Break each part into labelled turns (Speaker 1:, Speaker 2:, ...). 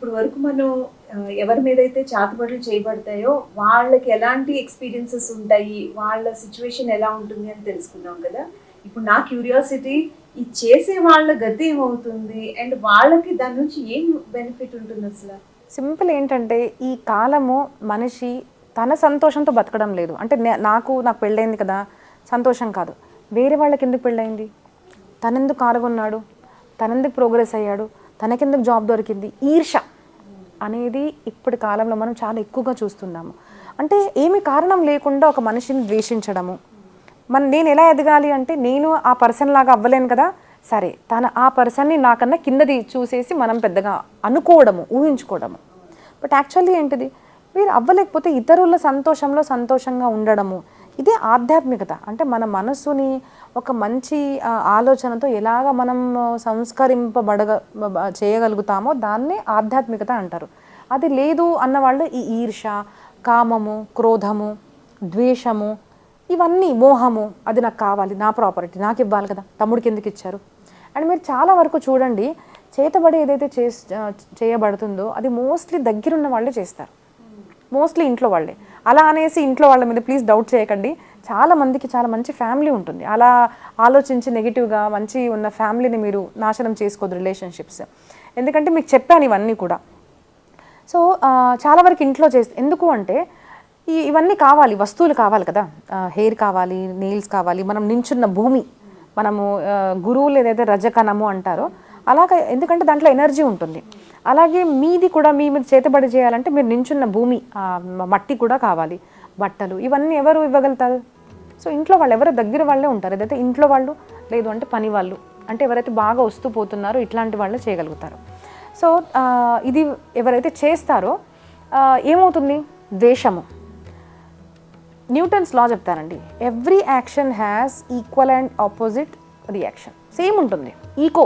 Speaker 1: ఇప్పుడు వరకు మనం ఎవరి మీద అయితే చాతుబడులు చేయబడతాయో వాళ్ళకి ఎలాంటి ఎక్స్పీరియన్సెస్ ఉంటాయి వాళ్ళ సిచ్యువేషన్ ఎలా ఉంటుంది అని తెలుసుకున్నాం కదా. ఇప్పుడు నా క్యూరియాసిటీ ఈ చేసే వాళ్ళ గతి ఏమవుతుంది? అండ్ వాళ్ళకి దాని నుంచి ఏం బెనిఫిట్ ఉంటుంది అసలు?
Speaker 2: సింపుల్ ఏంటంటే ఈ కాలము మనిషి తన సంతోషంతో బతకడం లేదు. అంటే నాకు నాకు పెళ్ళైంది కదా సంతోషం కాదు. వేరే వాళ్ళకి ఎందుకు పెళ్ళైంది? తనెందుకు కారుగొన్నాడు తనెందుకు ప్రోగ్రెస్ అయ్యాడు? తనకెందుకు జాబ్ దొరికింది? ఈర్ష అనేది ఇప్పటి కాలంలో మనం చాలా ఎక్కువగా చూస్తున్నాము. అంటే ఏమి కారణం లేకుండా ఒక మనిషిని ద్వేషించడము. మన నేను ఎలా ఎదగాలి అంటే నేను ఆ పర్సన్ లాగా అవ్వలేను కదా? సరే తన ఆ పర్సన్ని నాకన్నా కిందది చూసేసి మనం పెద్దగా అనుకోవడము ఊహించుకోవడము. బట్ యాక్చువల్లీ ఏంటిది? మీరు అవ్వలేకపోతే ఇతరుల సంతోషంలో సంతోషంగా ఉండడము. ఇదే ఆధ్యాత్మికత. అంటే మన మనస్సుని ఒక మంచి ఆలోచనతో ఎలాగ మనం సంస్కరింపబడగ చేయగలుగుతామో దాన్నే ఆధ్యాత్మికత అంటారు. అది లేదు అన్న వాళ్ళు ఈ ఈర్ష కామము క్రోధము ద్వేషము ఇవన్నీ మోహము అది నాకు కావాలి నా ప్రాపర్టీ నాకు ఇవ్వాలి కదా తమ్ముడికి ఎందుకు ఇచ్చారు? అండ్ మీరు చాలా వరకు చూడండి చేతబడి ఏదైతే చే చేయబడుతుందో అది మోస్ట్లీ దగ్గరున్న వాళ్ళే చేస్తారు. మోస్ట్లీ ఇంట్లో వాళ్ళే. అలా అనేసి ఇంట్లో వాళ్ళ మీద ప్లీజ్ డౌట్ చేయకండి. చాలా మందికి చాలా మంచి ఫ్యామిలీ ఉంటుంది. అలా ఆలోచించి నెగిటివ్గా మంచి ఉన్న ఫ్యామిలీని మీరు నాశనం చేసుకోదు రిలేషన్షిప్స్ ఎందుకంటే మీకు చెప్పాను ఇవన్నీ కూడా. సో చాలా వరకు ఇంట్లో చేస్తే ఎందుకు అంటే ఇవన్నీ కావాలి వస్తువులు కావాలి కదా. హెయిర్ కావాలి నెయిల్స్ కావాలి మనం నించున్న భూమి. మనము గురువులు ఏదైతే రజకణము అంటారో అలాగ ఎందుకంటే దాంట్లో ఎనర్జీ ఉంటుంది. అలాగే మీది కూడా మీ మీద చేతబడి చేయాలంటే మీరు నించున్న భూమి మట్టి కూడా కావాలి. బట్టలు ఇవన్నీ ఎవరు ఇవ్వగలుగుతారు? సో ఇంట్లో వాళ్ళు ఎవరు దగ్గర వాళ్ళే ఉంటారు. ఏదైతే ఇంట్లో వాళ్ళు లేదు అంటే పని వాళ్ళు అంటే ఎవరైతే బాగా వస్తూ పోతున్నారో ఇట్లాంటి వాళ్ళే చేయగలుగుతారు. సో ఇది ఎవరైతే చేస్తారో ఏమవుతుంది? ద్వేషము. న్యూటన్స్ లా చెప్తారండి. Every action has equal and opposite reaction same ఉంటుంది. ఈకో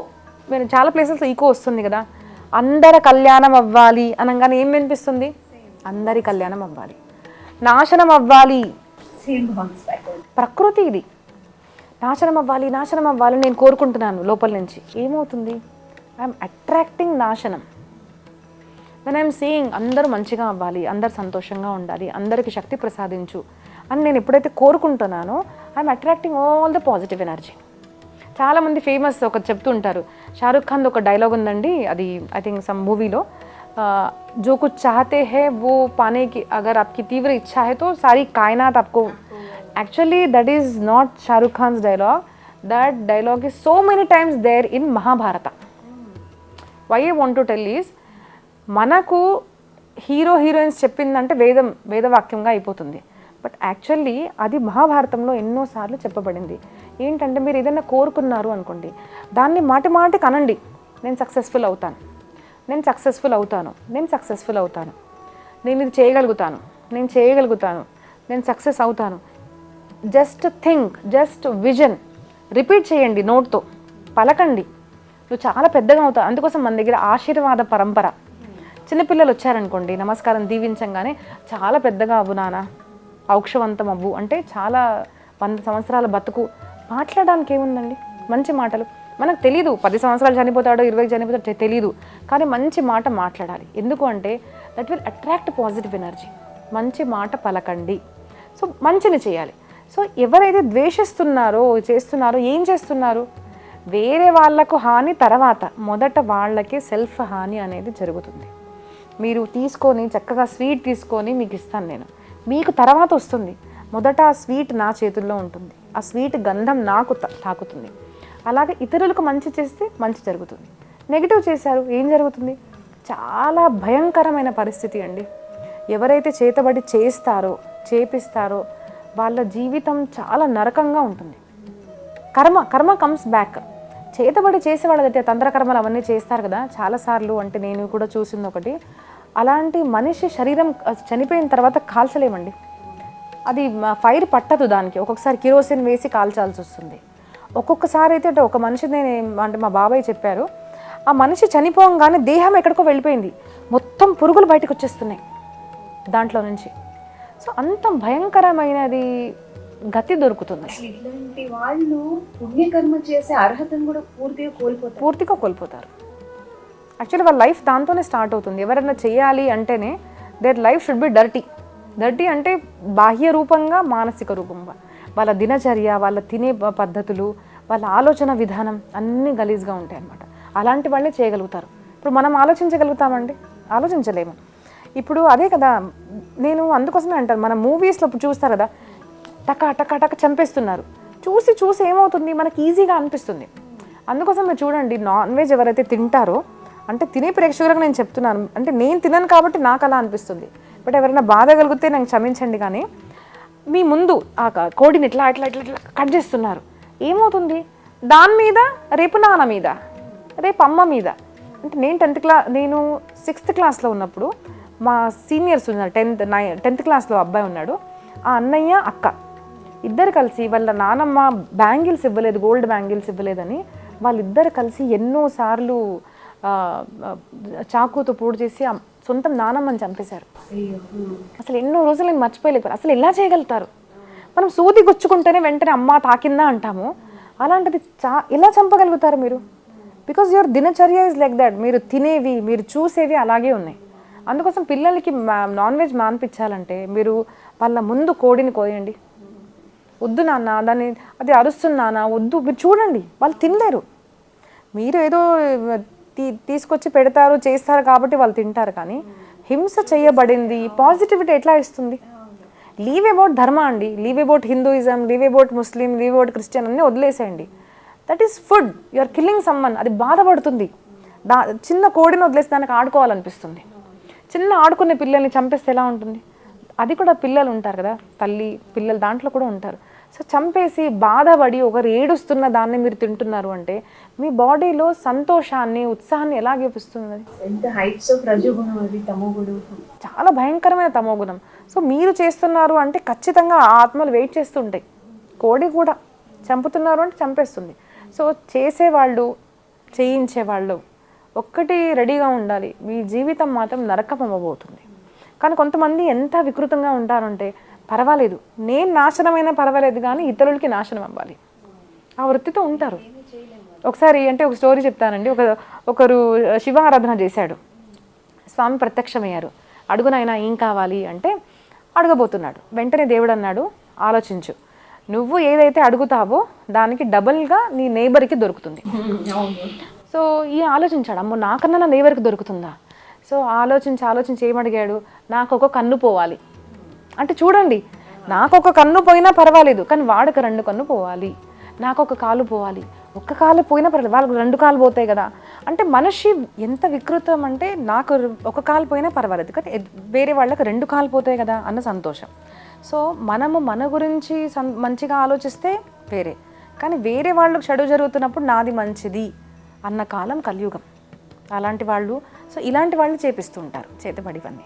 Speaker 2: మీరు చాలా ప్లేసెస్లో ఈకో వస్తుంది కదా. అందరి కళ్యాణం అవ్వాలి అనగానే ఏం వినిపిస్తుంది? అందరి కళ్యాణం అవ్వాలి. నాశనం అవ్వాలి. ప్రకృతి ఇది. నాశనం అవ్వాలి నాశనం అవ్వాలి నేను కోరుకుంటున్నాను లోపల నుంచి. ఏమవుతుంది? ఐఎమ్ అట్రాక్టింగ్ నాశనం. వెన్ ఐఎమ్ సేయింగ్ అందరూ మంచిగా అవ్వాలి అందరు సంతోషంగా ఉండాలి అందరికి శక్తి ప్రసాదించు అని నేను ఎప్పుడైతే కోరుకుంటున్నానో I'm attracting all the positive energy చాలామంది ఫేమస్ ఒక చెప్తుంటారు షారుఖ్ ఖాన్ ఒక డైలాగ్ ఉందండి అది ఐ థింక్ సమ్ మూవీలో जो कुछ चाहते हैं वो पाने की अगर आपकी तीव्र इच्छा है तो सारी कायनात आपको actually that is not Shahrukh Khan's dialogue that dialogue is so many times there in Mahabharat why I want to tell is మనకు హీరో హీరోయిన్స్ చెప్పిందంటే వేదం వేదవాక్యంగా అయిపోతుంది బట్ యాక్చువల్లీ అది మహాభారతంలో ఎన్నోసార్లు చెప్పబడింది ఏంటంటే మీరు ఏదైనా కోరుకున్నారు అనుకోండి దాన్ని మాటి మాటికి అనండి నేను సక్సెస్ఫుల్ అవుతాను. నేను సక్సెస్ఫుల్ అవుతాను. నేను సక్సెస్ఫుల్ అవుతాను. నేను ఇది చేయగలుగుతాను. నేను చేయగలుగుతాను. నేను సక్సెస్ అవుతాను. Just think just vision repeat చేయండి నోట్తో. పలకండి. నువ్వు చాలా పెద్దగా అవుతావు. అందుకోసం మన దగ్గర ఆశీర్వాద పరంపర. చిన్నపిల్లలు వచ్చారనుకోండి నమస్కారం దీవించంగానే చాలా పెద్దగా అవ్వు నాన్న. ఔక్షవంతం అవ్వు. అంటే చాలా వంద సంవత్సరాల బతుకు మాట్లాడడానికి ఏముందండి? మంచి మాటలు. మనకు తెలీదు పది సంవత్సరాలు చనిపోతాడో ఇరవై చనిపోతాడో తెలియదు తెలీదు. కానీ మంచి మాట మాట్లాడాలి. ఎందుకు అంటే that will attract positive energy మంచి మాట పలకండి. సో మంచిని చేయాలి. సో ఎవరైతే ద్వేషిస్తున్నారో చేస్తున్నారో ఏం చేస్తున్నారు? వేరే వాళ్ళకు హాని తర్వాత మొదట వాళ్ళకే సెల్ఫ్ హాని అనేది జరుగుతుంది. మీరు తీసుకొని చక్కగా స్వీట్ తీసుకొని మీకు ఇస్తాను నేను. మీకు తర్వాత వస్తుంది. మొదట ఆ స్వీట్ నా చేతుల్లో ఉంటుంది. ఆ స్వీట్ గంధం నాకు తాకుతుంది. అలాగే ఇతరులకు మంచి చేస్తే మంచి జరుగుతుంది. నెగిటివ్ చేశారు ఏం జరుగుతుంది? చాలా భయంకరమైన పరిస్థితి అండి. ఎవరైతే చేతబడి చేస్తారో చేపిస్తారో వాళ్ళ జీవితం చాలా నరకంగా ఉంటుంది. కర్మ కర్మ కమ్స్ బ్యాక్ చేతబడి చేసే వాళ్ళదైతే తంత్రకర్మలు అవన్నీ చేస్తారు కదా. చాలాసార్లు అంటే నేను కూడా చూసింది ఒకటి. అలాంటి మనిషి శరీరం చనిపోయిన తర్వాత కాల్చలేమండి. అది ఫైర్ పట్టదు దానికి. ఒక్కొక్కసారి కిరోసిన్ వేసి కాల్చాల్సి వస్తుంది. ఒక్కొక్కసారి అయితే అంటే ఒక మనిషి నేను అంటే మా బాబాయ్ చెప్పారు ఆ మనిషి చనిపోగానే దేహం ఎక్కడికో వెళ్ళిపోయింది. మొత్తం పురుగులు బయటకు వచ్చేస్తున్నాయి దాంట్లో నుంచి. సో అంత భయంకరమైనది గతి దొరుకుతుంది.
Speaker 1: ఇట్లాంటి వాళ్ళు పుణ్యకర్మ చేసే అర్హతను కూడా పూర్తిగా కోల్పోతారు.
Speaker 2: పూర్తిగా కోల్పోతారు. యాక్చువల్లీ వాళ్ళ లైఫ్ దాంతోనే స్టార్ట్ అవుతుంది. ఎవరైనా చేయాలి అంటేనే their life should be dirty. Dirty అంటే బాహ్య రూపంగా మానసిక రూపంగా వాళ్ళ దినచర్య వాళ్ళ తినే పద్ధతులు వాళ్ళ ఆలోచన విధానం అన్నీ గలీజ్గా ఉంటాయి అన్నమాట అలాంటి వాళ్ళే చేయగలుగుతారు. ఇప్పుడు మనం ఆలోచించగలుగుతామండి? ఆలోచించలేము. ఇప్పుడు అదే కదా నేను అందుకోసమే అంటాను. మన మూవీస్లో చూస్తారు కదా టక టక టక చంపేస్తున్నారు. చూసి చూసి ఏమవుతుంది? మనకి ఈజీగా అనిపిస్తుంది. అందుకోసం మీరు చూడండి నాన్ వెజ్ ఎవరైతే తింటారో అంటే తినే ప్రేక్షకులకు నేను చెప్తున్నాను. అంటే నేను తినను కాబట్టి నాకు అలా అనిపిస్తుంది. బట్ ఎవరైనా బాధ కలిగితే నాకు క్షమించండి కానీ మీ ముందు ఆ క- కోడిని ఇట్లా ఇట్లా ఇట్లా ఇట్లా కట్ చేస్తున్నారు. ఏమవుతుంది? దాని మీద రేపు నాన్న మీద రేపు అమ్మ మీద అంటే నేను టెన్త్ క్లా నేను సిక్స్త్ క్లాస్లో ఉన్నప్పుడు మా సీనియర్స్ ఉన్నారు టెన్త్ నై టెన్త్ క్లాస్లో అబ్బాయి ఉన్నాడు ఆ అన్నయ్య అక్క. ఇద్దరు కలిసి వాళ్ళ నానమ్మ బ్యాంగిల్స్ ఇవ్వలేదు గోల్డ్ బ్యాంగిల్స్ ఇవ్వలేదని వాళ్ళిద్దరు కలిసి ఎన్నోసార్లు చాకుతో పూడు చేసి సొంతం నానమ్మని చంపేశారు. అసలు ఎన్నో రోజులు నేను మర్చిపోయలేకపోయాను అసలు ఎలా చేయగలుగుతారు? మనం సూది గుచ్చుకుంటేనే వెంటనే అమ్మ తాకిందా అంటాము. అలాంటిది చా ఎలా చంపగలుగుతారు మీరు? బికాజ్ యువర్ దినచర్య ఇస్ లైక్ దట్ మీరు తినేవి మీరు చూసేవి అలాగే ఉన్నాయి. అందుకోసం పిల్లలకి నాన్ వెజ్ మాన్పించాలంటే మీరు వాళ్ళ ముందు కోడిని కోయండి. వద్దు నాన్న దాన్ని అది అరుస్తున్నానా వద్దు. మీరు చూడండి వాళ్ళు తినలేరు. మీరు ఏదో తీ తీసుకొచ్చి పెడతారు చేస్తారు కాబట్టి వాళ్ళు తింటారు కానీ హింస చేయబడింది పాజిటివిటీ ఎట్లా ఇస్తుంది? లీవ్ అబౌట్ ధర్మ అండి. Leave about Hinduism leave about Muslim leave about Christian అన్నీ వదిలేసేయండి. That is food you are killing someone అది బాధపడుతుంది. దా చిన్న కోడిని వదిలేసి దానికి ఆడుకోవాలనిపిస్తుంది. చిన్న ఆడుకునే పిల్లల్ని చంపేస్తే ఎలా ఉంటుంది? అది కూడా పిల్లలు ఉంటారు కదా. తల్లి పిల్లలు దాంట్లో కూడా ఉంటారు. సో చంపేసి బాధపడి ఒకరు ఏడుస్తున్న దాన్ని మీరు తింటున్నారు అంటే మీ బాడీలో సంతోషాన్ని ఉత్సాహాన్ని ఎలా
Speaker 1: ఎంత హైట్స్ ఆఫ్ రజోగుణం అది తమో గుణం
Speaker 2: చాలా భయంకరమైన తమోగుణం. సో మీరు చేస్తున్నారు అంటే ఖచ్చితంగా ఆ ఆత్మలు వెయిట్ చేస్తుంటాయి. కోడి కూడా చంపుతున్నారు అంటే చంపేస్తుంది. సో చేసేవాళ్ళు చేయించేవాళ్ళు ఒక్కటి రెడీగా ఉండాలి. మీ జీవితం మాత్రం నరకం అవ్వబోతుంది కానీ కొంతమంది ఎంత వికృతంగా ఉంటారంటే పర్వాలేదు. నేను నాశనమైనా పర్వాలేదు కానీ ఇతరులకి నాశనం అవ్వాలి. ఆ వృత్తితో ఉంటారు. ఒకసారి అంటే ఒక స్టోరీ చెప్తానండి. ఒక ఒకరు శివ ఆరాధన చేశాడు. స్వామి ప్రత్యక్షమయ్యారు. అడుగునైనా ఏం కావాలి అంటే అడగబోతున్నాడు. వెంటనే దేవుడు అన్నాడు ఆలోచించు. నువ్వు ఏదైతే అడుగుతావో దానికి డబుల్గా నీ నేబర్కి దొరుకుతుంది. సో ఈ ఆలోచించాడు. అమ్మో నాకన్నా నా నేబర్కి దొరుకుతుందా? సో ఆలోచించి ఆలోచించి ఏమడిగాడు నాకు ఒక కన్ను పోవాలి. అంటే చూడండి నాకు ఒక కన్ను పోయినా పర్వాలేదు కానీ వాడికి రెండు కన్ను పోవాలి. నాకు ఒక కాలు పోవాలి. ఒక్క కాలు పోయినా పర్వాలేదు వాళ్ళకి రెండు కాలు పోతాయి కదా. అంటే మనిషి ఎంత వికృతం అంటే నాకు ఒక కాలు పోయినా పర్వాలేదు కానీ వేరే వాళ్ళకి రెండు కాలు పోతాయి కదా అన్న సంతోషం. సో మనము మన గురించి సం- మంచిగా ఆలోచిస్తే వేరే. కానీ వేరే వాళ్ళకి చెడు జరుగుతున్నప్పుడు నాది మంచిది అన్న కాలం కలియుగం. అలాంటి వాళ్ళు సో ఇలాంటి వాళ్ళు చేపిస్తూ ఉంటారు చేతబడివన్నీ.